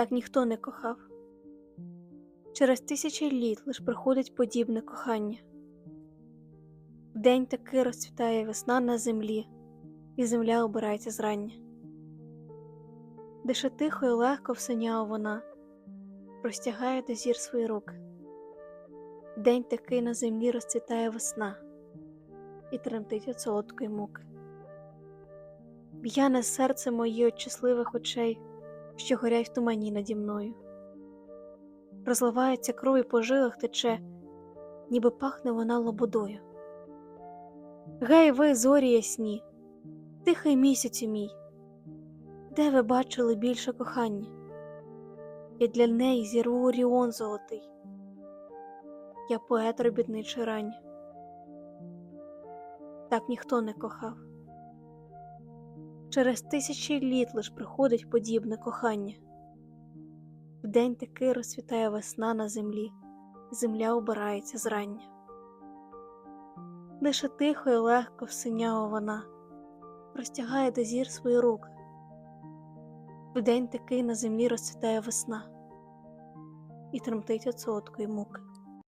Так ніхто не кохав. Через тисячі літ лиш приходить подібне кохання. Вдень таки розцвітає весна на землі, і земля обирається зрання. Дише тихо і легко всиняла вона, простягає до зір свої руки. День такий на землі розцвітає весна і тремтить від солодкої муки. Б'яне серце моє від щасливих очей, що горять в тумані наді мною. Розливається кров і по жилах тече, ніби пахне вона лободою. Гей, ви, зорі ясні, тихий місяцю мій, де ви бачили більше кохання? Я для неї зірву оріон золотий, я поет робітничий рань. Так ніхто не кохав. Через тисячі літ лиш приходить подібне кохання. Вдень таки розцвітає весна на землі, земля обирається зрання. Дише тихо і легко всиняла вона, простягає до зір свої руки. Вдень такий на землі розцвітає весна і тремтить від солодкої муки.